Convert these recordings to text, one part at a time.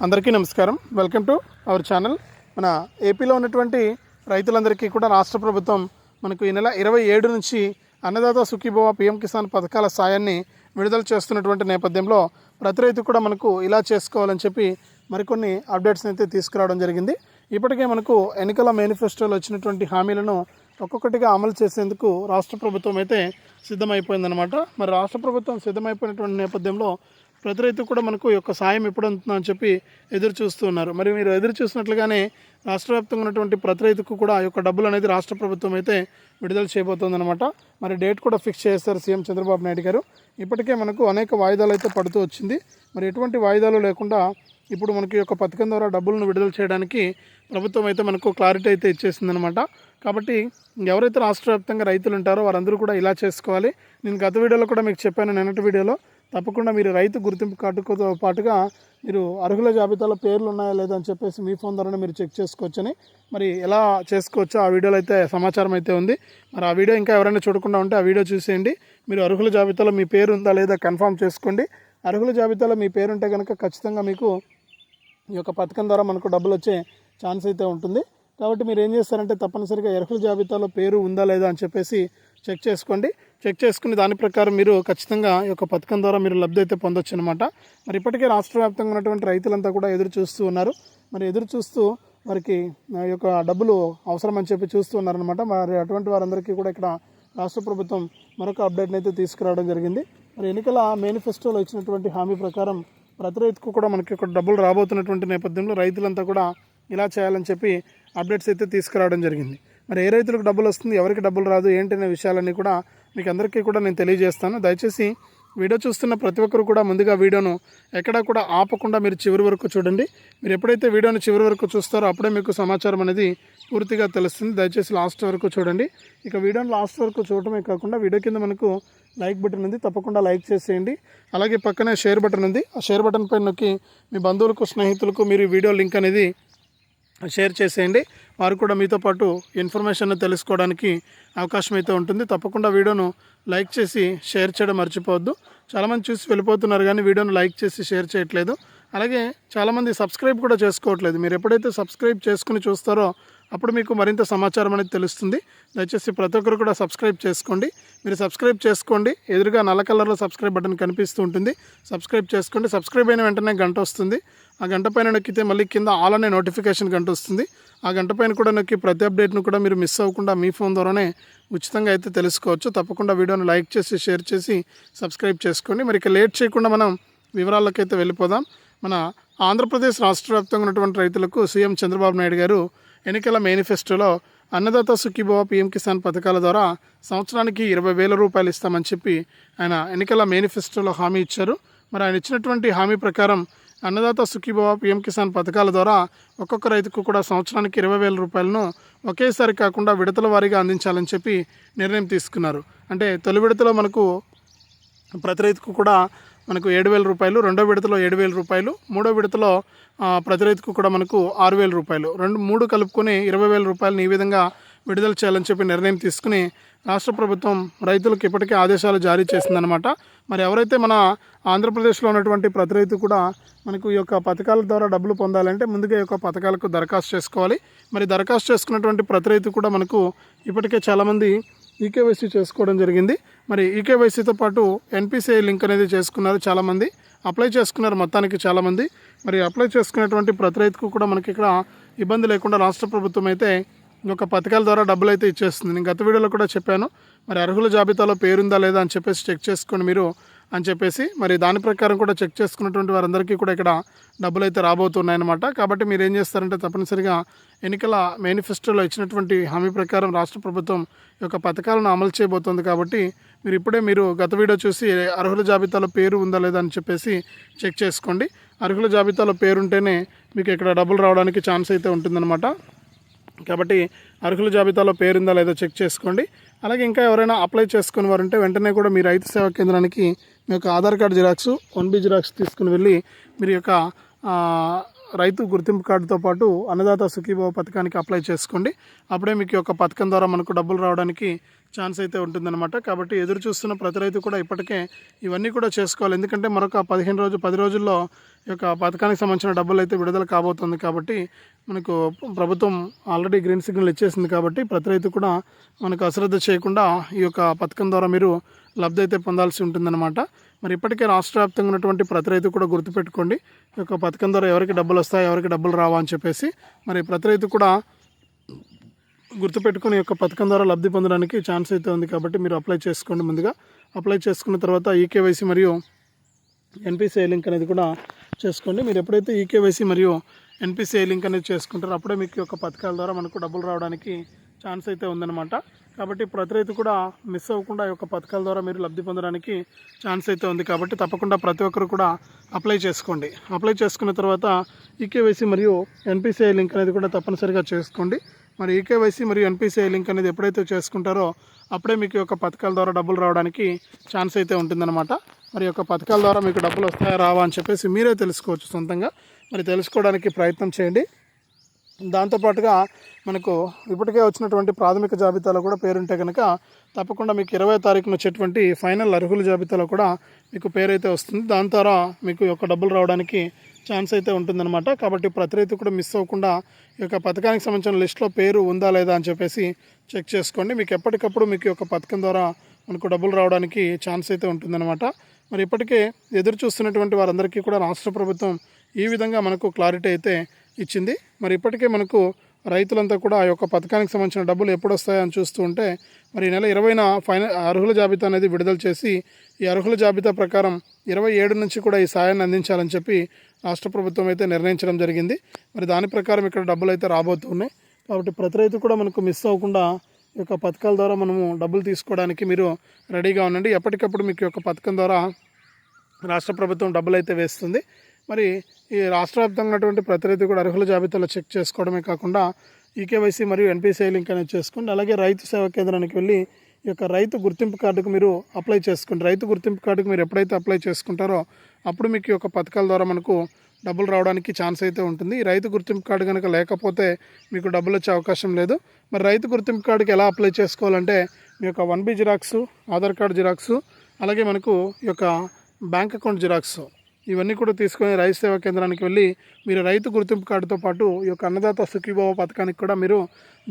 అందరికీ నమస్కారం. Welcome to our channel మన ఏపీలో ఉన్నటువంటి రైతులందరికీ కూడా రాష్ట్ర ప్రభుత్వం మనకు ఈ నెల ఇరవై ఏడు నుంచి అన్నదాత సుఖీభవ పిఎం కిసాన్ పథకాల సాయాన్ని విడుదల చేస్తున్నటువంటి నేపథ్యంలో ప్రతి రైతు కూడా మనకు ఇలా చేసుకోవాలని చెప్పి మరికొన్ని అప్డేట్స్ని అయితే తీసుకురావడం జరిగింది. ఇప్పటికే మనకు ఎన్నికల మేనిఫెస్టోలో వచ్చినటువంటి హామీలను ఒక్కొక్కటిగా అమలు చేసేందుకు రాష్ట్ర ప్రభుత్వం అయితే సిద్ధమైపోయిందనమాట మరి రాష్ట్ర ప్రభుత్వం సిద్ధమైపోయినటువంటి నేపథ్యంలో ప్రతి రైతు కూడా మనకు ఈ యొక్క సాయం ఎప్పుడు అందుతుందో అని చెప్పి ఎదురు చూస్తున్నారు మరి మీరు ఎదురు చూసినట్లుగానే రాష్ట్ర వ్యాప్తంగా ఉన్నటువంటి ప్రతి రైతుకు కూడా ఆ యొక్క డబ్బులు అనేది రాష్ట్ర ప్రభుత్వం అయితే విడుదల చేయబోతోందనమాట మరి డేట్ కూడా ఫిక్స్ చేస్తారు సీఎం చంద్రబాబు నాయుడు గారు. ఇప్పటికే మనకు అనేక వాయిదాలు అయితే పడుతూ వచ్చింది. మరి ఎటువంటి వాయిదాలు లేకుండా ఇప్పుడు మనకి యొక్క పథకం ద్వారా డబ్బులను విడుదల చేయడానికి ప్రభుత్వం అయితే మనకు క్లారిటీ అయితే ఇచ్చేసిందనమాట కాబట్టి ఎవరైతే రాష్ట్ర వ్యాప్తంగా రైతులు ఉంటారో వారందరూ కూడా ఇలా చేసుకోవాలి. నేను గత వీడియోలో కూడా మీకు చెప్పాను నిన్నటి వీడియోలో తప్పకుండా మీరు రైతు గుర్తింపు కార్డుతో పాటుగా మీరు అర్హుల జాబితాలో పేర్లు ఉన్నాయా లేదా అని చెప్పేసి మీ ఫోన్ ద్వారా మీరు చెక్ చేసుకోవచ్చని. మరి ఎలా చేసుకోవచ్చో ఆ వీడియోలో అయితే సమాచారం అయితే ఉంది. మరి ఆ వీడియో ఇంకా ఎవరైనా చూడకుండా ఉంటే ఆ వీడియో చూసేయండి. మీరు అర్హుల జాబితాలో మీ పేరు ఉందా లేదా కన్ఫర్మ్ చేసుకోండి. అర్హుల జాబితాలో మీ పేరు ఉంటే కనుక ఖచ్చితంగా మీకు ఈ యొక్క పథకం ద్వారా మనకు డబ్బులు వచ్చే ఛాన్స్ అయితే ఉంటుంది. కాబట్టి మీరు ఏం చేస్తారంటే తప్పనిసరిగా అర్హుల జాబితాలో పేరు ఉందా లేదా అని చెప్పేసి చెక్ చేసుకోండి. చెక్ చేసుకుని దాని ప్రకారం మీరు ఖచ్చితంగా ఈ యొక్క పథకం ద్వారా మీరు లబ్ధి అయితే పొందొచ్చు అనమాట మరి ఇప్పటికే రాష్ట్ర వ్యాప్తంగా ఉన్నటువంటి రైతులంతా కూడా ఎదురు చూస్తూ ఉన్నారు. మరి ఎదురు చూస్తూ వారికి ఆ యొక్క డబ్బులు అవసరం అని చెప్పి చూస్తూ ఉన్నారనమాట. మరి అటువంటి వారందరికీ కూడా ఇక్కడ రాష్ట్ర ప్రభుత్వం మరొక అప్డేట్ని అయితే తీసుకురావడం జరిగింది. మరి ఎన్నికల మేనిఫెస్టోలో ఇచ్చినటువంటి హామీ ప్రకారం ప్రతి రైతుకు కూడా మనకి ఇక్కడ డబ్బులు రాబోతున్నటువంటి నేపథ్యంలో రైతులంతా కూడా ఇలా చేయాలని చెప్పి అప్డేట్స్ అయితే తీసుకురావడం జరిగింది. మరి ఏ రైతులకు డబ్బులు వస్తుంది ఎవరికి డబ్బులు రాదు ఏంటనే విషయాలన్నీ కూడా మీకు అందరికీ కూడా నేను తెలియజేస్తాను. దయచేసి వీడియో చూస్తున్న ప్రతి ఒక్కరు కూడా ముందుగా వీడియోను ఎక్కడా కూడా ఆపకుండా మీరు చివరి వరకు చూడండి. మీరు ఎప్పుడైతే వీడియోను చివరి వరకు చూస్తారో అప్పుడే మీకు సమాచారం అనేది పూర్తిగా తెలుస్తుంది. దయచేసి లాస్ట్ వరకు చూడండి. ఇక వీడియోను లాస్ట్ వరకు చూడటమే కాకుండా వీడియో కింద మనకు లైక్ బటన్ ఉంది. తప్పకుండా లైక్ చేసేయండి. అలాగే పక్కనే షేర్ బటన్ ఉంది. ఆ షేర్ బటన్ పైన నొక్కి మీ బంధువులకు స్నేహితులకు మీరు వీడియో లింక్ అనేది షేర్ చేసేయండి. వారు కూడా మీతో పాటు ఇన్ఫర్మేషన్ తెలుసుకోవడానికి అవకాశం అయితే ఉంటుంది. తప్పకుండా వీడియోను లైక్ చేసి షేర్ చేయడం మర్చిపోవద్దు. చాలామంది చూసి వెళ్ళిపోతున్నారు కానీ వీడియోను లైక్ చేసి షేర్ చేయట్లేదు. అలాగే చాలామంది సబ్స్క్రైబ్ కూడా చేసుకోవట్లేదు. మీరు ఎప్పుడైతే సబ్స్క్రైబ్ చేసుకుని చూస్తారో అప్పుడు మీకు మరింత సమాచారం అనేది తెలుస్తుంది. దయచేసి ప్రతి ఒక్కరు కూడా సబ్స్క్రైబ్ చేసుకోండి. మీరు సబ్స్క్రైబ్ చేసుకోండి. ఎదురుగా నల్ల కలర్లో సబ్స్క్రైబ్ బటన్ కనిపిస్తూ ఉంటుంది. సబ్స్క్రైబ్ చేసుకోండి. సబ్స్క్రైబ్ అయిన వెంటనే గంట వస్తుంది. ఆ గంట పైన నొక్కితే మళ్ళీ కింద ఆల్ అనే నోటిఫికేషన్ గంట వస్తుంది. ఆ గంట పైన కూడా నొక్కి ప్రతి అప్డేట్ను కూడా మీరు మిస్ అవ్వకుండా మీ ఫోన్ ద్వారానే ఉచితంగా అయితే తెలుసుకోవచ్చు. తప్పకుండా వీడియోని లైక్ చేసి షేర్ చేసి సబ్స్క్రైబ్ చేసుకోండి. మరి ఇక లేట్ చేయకుండా మనం వివరాల్లోకి అయితే వెళ్ళిపోదాం. మన ఆంధ్రప్రదేశ్ రాష్ట్ర వ్యాప్తంగా ఉన్నటువంటి రైతులకు సీఎం చంద్రబాబు నాయుడు గారు ఎన్నికల మేనిఫెస్టోలో అన్నదాత సుఖీభవ పీఎం కిసాన్ పథకాల ద్వారా సంవత్సరానికి ఇరవై వేల రూపాయలు ఇస్తామని చెప్పి ఆయన ఎన్నికల మేనిఫెస్టోలో హామీ ఇచ్చారు. మరి ఆయన ఇచ్చినటువంటి హామీ ప్రకారం అన్నదాత సుఖీభవ పీఎం కిసాన్ పథకాల ద్వారా ఒక్కొక్క రైతుకు కూడా సంవత్సరానికి ఇరవై వేల రూపాయలను ఒకేసారి కాకుండా విడతల వారీగా అందించాలని చెప్పి నిర్ణయం తీసుకున్నారు. అంటే తొలి విడతలో మనకు ప్రతి రైతుకు కూడా మనకు ఏడు వేల రూపాయలు రెండో విడతలో ఏడు వేల రూపాయలు మూడో విడతలో ప్రతి రైతుకు కూడా మనకు ఆరు వేల రూపాయలు. రెండు మూడు కలుపుకొని ఇరవై వేల రూపాయలని ఈ విధంగా విడుదల చేయాలని చెప్పి నిర్ణయం తీసుకుని రాష్ట్ర ప్రభుత్వం రైతులకు ఇప్పటికే ఆదేశాలు జారీ చేసిందనమాట మరి ఎవరైతే మన ఆంధ్రప్రదేశ్లో ఉన్నటువంటి ప్రతి రైతు కూడా మనకు ఈ యొక్క పథకాల ద్వారా డబ్బులు పొందాలంటే ముందుగా ఈ యొక్క పథకాలకు దరఖాస్తు చేసుకోవాలి. మరి దరఖాస్తు చేసుకున్నటువంటి ప్రతి రైతు కూడా మనకు ఇప్పటికే చాలామంది ఈకేవైసీ చేసుకోవడం జరిగింది. మరి ఈకేవైసీతో పాటు ఎన్పిసిఐ లింక్ అనేది చేసుకున్నారు చాలామంది. అప్లై చేసుకున్నారు మొత్తానికి చాలామంది. మరి అప్లై చేసుకున్నటువంటి ప్రతి రైతుకు కూడా మనకి ఇక్కడ ఇబ్బంది లేకుండా రాష్ట్ర ప్రభుత్వం అయితే ఈ యొక్క పథకాల ద్వారా డబ్బులు అయితే ఇచ్చేస్తుంది. నేను గత వీడియోలో కూడా చెప్పాను. మరి అర్హుల జాబితాలో పేరుందా లేదా అని చెప్పేసి చెక్ చేసుకొని మీరు అని చెప్పేసి మరి దాని ప్రకారం కూడా చెక్ చేసుకున్నటువంటి వారందరికీ కూడా ఇక్కడ డబ్బులు అయితే రాబోతున్నాయన్నమాట. కాబట్టి మీరు ఏం చేస్తారంటే తప్పనిసరిగా ఎన్నికల మేనిఫెస్టోలో ఇచ్చినటువంటి హామీ ప్రకారం రాష్ట్ర ప్రభుత్వం యొక్క పథకాలను అమలు చేయబోతోంది. కాబట్టి మీరు ఇప్పుడే మీరు గత వీడియో చూసి అర్హుల జాబితాలో పేరు ఉందా లేదా అని చెప్పేసి చెక్ చేసుకోండి. అర్హుల జాబితాలో పేరు ఉంటేనే మీకు ఇక్కడ డబ్బులు రావడానికి ఛాన్స్ అయితే ఉంటుందన్నమాట. కాబట్టి అర్హుల జాబితాలో పేరుందా లేదో చెక్ చేసుకోండి. అలాగే ఇంకా ఎవరైనా అప్లై చేసుకుని వారు ఉంటే వెంటనే కూడా మీ రైతు సేవా కేంద్రానికి మీ యొక్క Aadhaar card xerox one B xerox తీసుకుని వెళ్ళి మీరు యొక్క రైతు గుర్తింపు కార్డుతో పాటు అన్నదాత సుఖీభావ పథకానికి అప్లై చేసుకోండి. అప్పుడే మీకు ఒక యొక్క పథకం ద్వారా మనకు డబ్బులు రావడానికి ఛాన్స్ అయితే ఉంటుందన్నమాట. కాబట్టి ఎదురు చూస్తున్న ప్రతి రైతు కూడా ఇప్పటికే ఇవన్నీ కూడా చేసుకోవాలి. ఎందుకంటే మరొక పదిహేను రోజు పది రోజుల్లో ఈ యొక్క పథకానికి సంబంధించిన డబ్బులు అయితే విడుదల కాబోతుంది. కాబట్టి మనకు ప్రభుత్వం ఆల్రెడీ గ్రీన్ సిగ్నల్ ఇచ్చేసింది. కాబట్టి ప్రతి రైతు కూడా మనకు అశ్రద్ధ చేయకుండా ఈ యొక్క పథకం ద్వారా మీరు లబ్ధి అయితే పొందాల్సి ఉంటుందన్నమాట. మరి ఇప్పటికే రాష్ట్ర వ్యాప్తంగా ఉన్నటువంటి ప్రతి రైతు కూడా గుర్తుపెట్టుకోండి ఈ యొక్క పథకం ద్వారా ఎవరికి డబ్బులు వస్తాయి ఎవరికి డబ్బులు రావా అని చెప్పేసి. మరి ప్రతి రైతు కూడా గుర్తుపెట్టుకుని యొక్క పథకం ద్వారా లబ్ధి పొందడానికి ఛాన్స్ అయితే ఉంది కాబట్టి మీరు అప్లై చేసుకోండి ముందుగా. అప్లై చేసుకున్న తర్వాత ఈకేవైసీ మరియు ఎన్పిసిఐ లింక్ అనేది కూడా చేసుకోండి. మీరు ఎప్పుడైతే ఈకేవైసీ మరియు ఎన్పిసిఐ లింక్ అనేది చేసుకుంటారో అప్పుడే మీకు యొక్క పథకాల ద్వారా మనకు డబ్బులు రావడానికి ఛాన్స్ అయితే ఉందన్నమాట. కాబట్టి ప్రతి రైతు కూడా మిస్ అవ్వకుండా ఈ యొక్క పథకాల ద్వారా మీరు లబ్ధి పొందడానికి ఛాన్స్ అయితే ఉంది. కాబట్టి తప్పకుండా ప్రతి ఒక్కరు కూడా అప్లై చేసుకోండి. అప్లై చేసుకున్న తర్వాత ఈకేవైసీ మరియు ఎన్పిసిఐ లింక్ అనేది కూడా తప్పనిసరిగా చేసుకోండి. మరి ఈకేవైసీ మరియు ఎన్పిసిఐ లింక్ అనేది ఎప్పుడైతే చేసుకుంటారో అప్పుడే మీకు యొక్క పథకాల ద్వారా డబ్బులు రావడానికి ఛాన్స్ అయితే ఉంటుందన్నమాట. మరి యొక్క పథకాల ద్వారా మీకు డబ్బులు వస్తాయా రావా అని చెప్పేసి మీరే తెలుసుకోవచ్చు సొంతంగా. మరి తెలుసుకోవడానికి ప్రయత్నం చేయండి. దాంతోపాటుగా మనకు ఇప్పటికే వచ్చినటువంటి ప్రాథమిక జాబితాలో కూడా పేరుంటే కనుక తప్పకుండా మీకు ఇరవై తారీఖున వచ్చేటువంటి ఫైనల్ అర్హుల జాబితాలో కూడా మీకు పేరైతే వస్తుంది. దాని ద్వారా మీకు యొక్క డబ్బులు రావడానికి ఛాన్స్ అయితే ఉంటుందన్నమాట. కాబట్టి ప్రతి రైతు కూడా మిస్ అవ్వకుండా ఈ యొక్క పథకానికి సంబంధించిన లిస్ట్లో పేరు ఉందా లేదా అని చెప్పేసి చెక్ చేసుకోండి. మీకు ఎప్పటికప్పుడు మీకు యొక్క పథకం ద్వారా మనకు డబ్బులు రావడానికి ఛాన్స్ అయితే ఉంటుందన్నమాట. మరి ఇప్పటికే ఎదురు చూస్తున్నటువంటి వారందరికీ కూడా రాష్ట్ర ప్రభుత్వం ఈ విధంగా మనకు క్లారిటీ అయితే ఇచ్చింది. మరి ఇప్పటికే మనకు రైతులంతా కూడా ఆ యొక్క పథకానికి సంబంధించిన డబ్బులు ఎప్పుడు వస్తాయని చూస్తూ ఉంటే మరి ఈ నెల ఇరవైన ఫైనల్ అర్హుల జాబితా అనేది విడుదల చేసి ఈ అర్హుల జాబితా ప్రకారం ఇరవై ఏడు నుంచి కూడా ఈ సాయాన్ని అందించాలని చెప్పి రాష్ట్ర ప్రభుత్వం అయితే నిర్ణయించడం జరిగింది. మరి దాని ప్రకారం ఇక్కడ డబ్బులు అయితే రాబోతున్నాయి కాబట్టి ప్రతి రైతు కూడా మనకు మిస్ అవ్వకుండా ఈ యొక్క పథకాల ద్వారా మనము డబ్బులు తీసుకోవడానికి మీరు రెడీగా ఉండండి. ఎప్పటికప్పుడు మీకు యొక్క పథకం ద్వారా రాష్ట్ర ప్రభుత్వం డబ్బులు అయితే వేస్తుంది. మరి ఈ రాష్ట్ర వ్యాప్తంగా ఉన్నటువంటి ప్రతి రైతు కూడా అర్హుల జాబితాలో చెక్ చేసుకోవడమే కాకుండా ఈకేవైసీ మరియు ఎన్పిసిఐ లింక్ అనేది చేసుకోండి. అలాగే రైతు సేవా కేంద్రానికి వెళ్ళి ఈ యొక్క రైతు గుర్తింపు కార్డుకు మీరు అప్లై చేసుకోండి. రైతు గుర్తింపు కార్డుకు మీరు ఎప్పుడైతే అప్లై చేసుకుంటారో అప్పుడు మీకు ఈ యొక్క పథకాల ద్వారా మనకు డబ్బులు రావడానికి ఛాన్స్ అయితే ఉంటుంది. ఈ రైతు గుర్తింపు కార్డు కనుక లేకపోతే మీకు డబ్బులు వచ్చే అవకాశం లేదు. మరి రైతు గుర్తింపు కార్డుకి ఎలా అప్లై చేసుకోవాలంటే మీ యొక్క one B xerox Aadhaar card xerox అలాగే మనకు ఈ యొక్క బ్యాంక్ అకౌంట్ జిరాక్స్. ఇవన్నీ కూడా తీసుకొని రైతు సేవా కేంద్రానికి వెళ్ళి మీరు రైతు గుర్తింపు కార్డుతో పాటు ఈ యొక్క అన్నదాత సుఖీభావ పథకానికి కూడా మీరు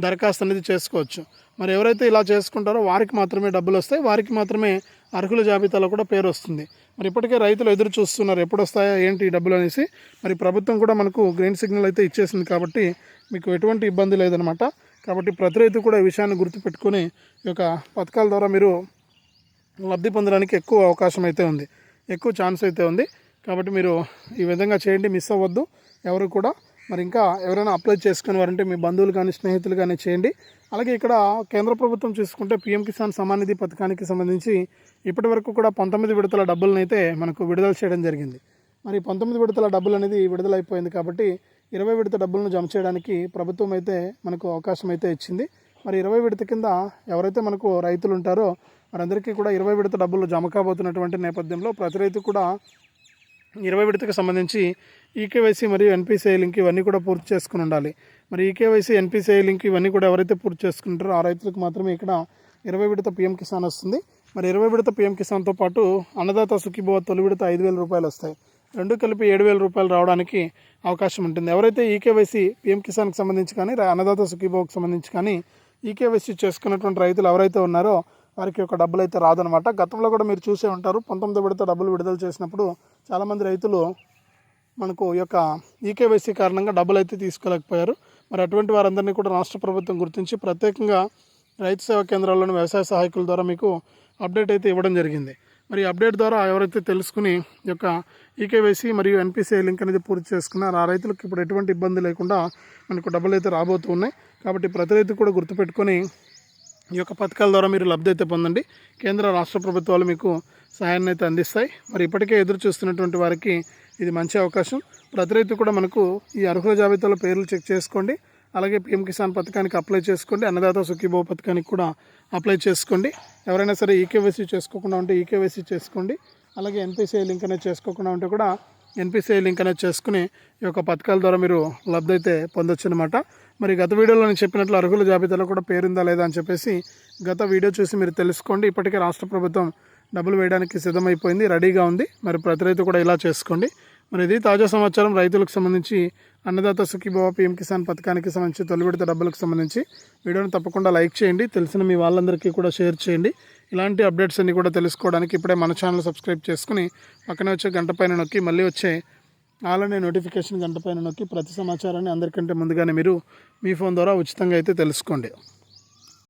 దరఖాస్తు అనేది చేసుకోవచ్చు. మరి ఎవరైతే ఇలా చేసుకుంటారో వారికి మాత్రమే డబ్బులు వస్తాయి వారికి మాత్రమే అర్హుల జాబితాలో కూడా పేరు వస్తుంది. మరి ఇప్పటికే రైతులు ఎదురు చూస్తున్నారు ఎప్పుడు వస్తాయా ఏంటి డబ్బులు అనేసి. మరి ప్రభుత్వం కూడా మనకు గ్రీన్ సిగ్నల్ అయితే ఇచ్చేసింది కాబట్టి మీకు ఎటువంటి ఇబ్బంది లేదనమాట. కాబట్టి ప్రతి రైతు కూడా ఈ విషయాన్ని గుర్తుపెట్టుకొని ఈ యొక్క పథకాల ద్వారా మీరు లబ్ధి పొందడానికి ఎక్కువ అవకాశం అయితే ఉంది ఎక్కువ ఛాన్స్ అయితే ఉంది. కాబట్టి మీరు ఈ విధంగా చేయండి మిస్ అవ్వద్దు. ఎవరు కూడా మరి ఇంకా ఎవరైనా అప్లై చేసుకుని వారంటే మీ బంధువులు కానీ స్నేహితులు కానీ చేయండి. అలాగే ఇక్కడ కేంద్ర ప్రభుత్వం చూసుకుంటే పీఎం కిసాన్ సమాన్ నిధి పథకానికి సంబంధించి ఇప్పటి వరకు కూడా పంతొమ్మిది విడతల డబ్బులను అయితే మనకు విడుదల చేయడం జరిగింది. మరి పంతొమ్మిది విడతల డబ్బులు అనేది విడుదలైపోయింది కాబట్టి ఇరవై విడత డబ్బులను జమ చేయడానికి ప్రభుత్వం అయితే మనకు అవకాశం అయితే ఇచ్చింది. మరి ఇరవై విడత కింద ఎవరైతే మనకు రైతులు ఉంటారో వారందరికీ కూడా ఇరవై విడత డబ్బులు జమ కాబోతున్నటువంటి నేపథ్యంలో ప్రతి రైతు కూడా ఇరవై విడతకు సంబంధించి ఈకేవైసీ మరియు ఎన్పిసిఐ లింక్ ఇవన్నీ కూడా పూర్తి చేసుకుని ఉండాలి. మరి ఈకేవైసీ ఎన్పిసిఐ లింక్ ఇవన్నీ కూడా ఎవరైతే పూర్తి చేసుకుంటారో ఆ రైతులకు మాత్రమే ఇక్కడ ఇరవై విడత పిఎం కిసాన్ వస్తుంది. మరి ఇరవై విడత పిఎం కిసాన్తో పాటు అన్నదాత సుఖీభవ తొలి విడత ఐదు వేల రూపాయలు వస్తాయి. రెండు కలిపి ఏడు వేల రూపాయలు రావడానికి అవకాశం ఉంటుంది. ఎవరైతే ఈకేవైసీ పిఎం కిసాన్కి సంబంధించి కానీ అన్నదాత సుఖీభవకి సంబంధించి కానీ ఈకేవైసీ చేసుకున్నటువంటి రైతులు ఎవరైతే ఉన్నారో వారికి ఒక డబ్బులు అయితే రాదనమాట గతంలో కూడా మీరు చూసే ఉంటారు పంతొమ్మిది విడత డబ్బులు విడుదల చేసినప్పుడు చాలామంది రైతులు మనకు ఈ యొక్క ఈకేవైసీ కారణంగా డబ్బులు అయితే తీసుకోలేకపోయారు. మరి అటువంటి వారందరినీ కూడా రాష్ట్ర ప్రభుత్వం గుర్తించి ప్రత్యేకంగా రైతు సేవా కేంద్రాల్లోని వ్యవసాయ సహాయకుల ద్వారా మీకు అప్డేట్ అయితే ఇవ్వడం జరిగింది. మరి అప్డేట్ ద్వారా ఎవరైతే తెలుసుకుని ఈ యొక్క ఈకేవైసీ మరియు ఎన్పిసిఐ లింక్ అనేది పూర్తి చేసుకున్నారు ఆ రైతులకు ఇప్పుడు ఎటువంటి ఇబ్బంది లేకుండా మనకు డబ్బులు అయితే రాబోతున్నాయి కాబట్టి ప్రతి రైతు కూడా గుర్తుపెట్టుకొని ఈ యొక్క పథకాల ద్వారా మీరు లబ్ధి అయితే పొందండి. కేంద్ర రాష్ట్ర ప్రభుత్వాలు మీకు సహాయాన్ని అయితే అందిస్తాయి. మరి ఇప్పటికే ఎదురు చూస్తున్నటువంటి వారికి ఇది మంచి అవకాశం. ప్రతి రైతు కూడా మనకు ఈ అర్హుల జాబితాలో పేర్లు చెక్ చేసుకోండి. అలాగే పిఎం కిసాన్ పథకానికి అప్లై చేసుకోండి. అన్నదాత సుఖీభావ పథకానికి కూడా అప్లై చేసుకోండి. ఎవరైనా సరే ఈకేవైసీ చేసుకోకుండా ఉంటే ఈకేవైసీ చేసుకోండి. అలాగే ఎన్పిసిఐ లింక్ అనేది చేసుకోకుండా ఉంటే కూడా ఎన్పిసిఐ లింక్ అనేది చేసుకుని ఈ యొక్క పథకాల ద్వారా మీరు లబ్ధి అయితే పొందొచ్చు అనమాట మరి గత వీడియోలో నేను చెప్పినట్లు అర్హుల జాబితాలో కూడా పేరుందా లేదా అని చెప్పేసి గత వీడియో చూసి మీరు తెలుసుకోండి. ఇప్పటికే రాష్ట్ర ప్రభుత్వం డబ్బులు వేయడానికి సిద్ధమైపోయింది రెడీగా ఉంది. మరి ప్రతి రైతు కూడా ఇలా చేసుకోండి. మరి ఇది తాజా సమాచారం. రైతులకు సంబంధించి అన్నదాత సుఖీభవ పీఎం కిసాన్ పథకానికి సంబంధించి తొలి విడత డబ్బులకు సంబంధించి వీడియోని తప్పకుండా లైక్ చేయండి. తెలిసిన మీ వాళ్ళందరికీ కూడా షేర్ చేయండి. ఇలాంటి అప్డేట్స్ అన్ని కూడా తెలుసుకోవడానికి ఇప్పుడే మన ఛానల్ సబ్స్క్రైబ్ చేసుకుని పక్కనే వచ్చే గంట పైన నొక్కి మళ్ళీ వచ్చే ఆలనే నోటిఫికేషన్ గంట పైన నొక్కి ప్రతి సమాచారాన్ని అందరికంటే ముందుగానే మీరు మీ ఫోన్ ద్వారా ఉచితంగా అయితే తెలుసుకోండి.